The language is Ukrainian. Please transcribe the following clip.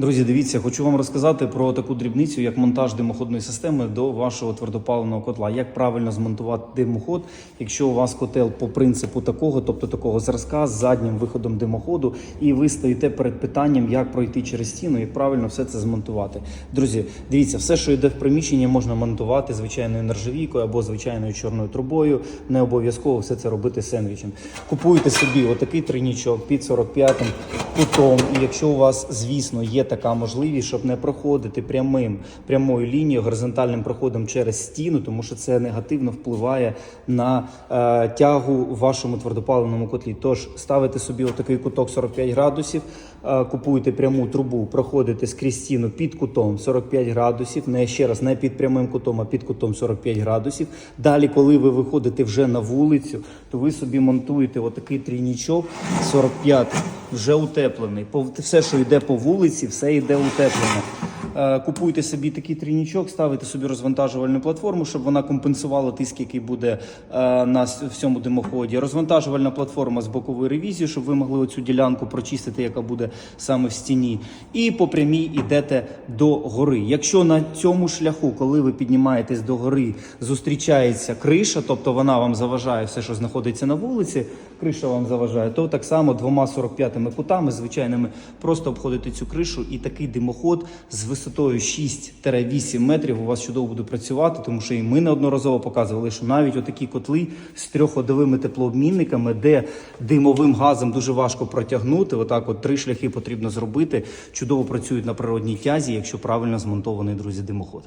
Друзі, дивіться, хочу вам розказати про таку дрібницю, як монтаж димоходної системи до вашого твердопаливного котла. Як правильно змонтувати димоход, якщо у вас котел по принципу такого, тобто такого зразка з заднім виходом димоходу, і ви стоїте перед питанням, як пройти через стіну і правильно все це змонтувати. Друзі, дивіться, все, що йде в приміщенні, можна монтувати звичайною нержавійкою або звичайною чорною трубою. Не обов'язково все це робити сендвічем. Купуйте собі отакий тройнічок під 45 кутом. І якщо у вас, звісно, є така можливість, щоб не проходити прямим прямою лінією, горизонтальним проходом через стіну, тому що це негативно впливає на е, тягу в вашому твердопаливному котлі. Тож ставите собі отакий куток 45 градусів, е, купуєте пряму трубу, проходите скрізь стіну під кутом 45 градусів, не ще раз не під прямим кутом, а під кутом 45 градусів. Далі, коли ви виходите вже на вулицю, то ви собі монтуєте отакий трійнічок 45 вже утеплений. Все, що йде по вулиці, все йде утеплено. Е, Купуйте собі такий трійнічок, ставите собі розвантажувальну платформу, щоб вона компенсувала тиск, який буде е, на всьому димоході. Розвантажувальна платформа з боковою ревізією, щоб ви могли оцю ділянку прочистити, яка буде саме в стіні. І по прямій йдете до гори. Якщо на цьому шляху, коли ви піднімаєтесь до гори, зустрічається криша, тобто вона вам заважає все, що знаходиться на вулиці, криша вам заважає, то так само двома 45 кутами звичайними просто обходите цю кришу, і такий димоход з висотою 6-8 метрів у вас чудово буде працювати, тому що і ми неодноразово показували, що навіть отакі котли з трьохходовими теплообмінниками, де димовим газом дуже важко протягнути. Отак, от три шляхи потрібно зробити. Чудово працюють на природній тязі, якщо правильно змонтований друзі димоход.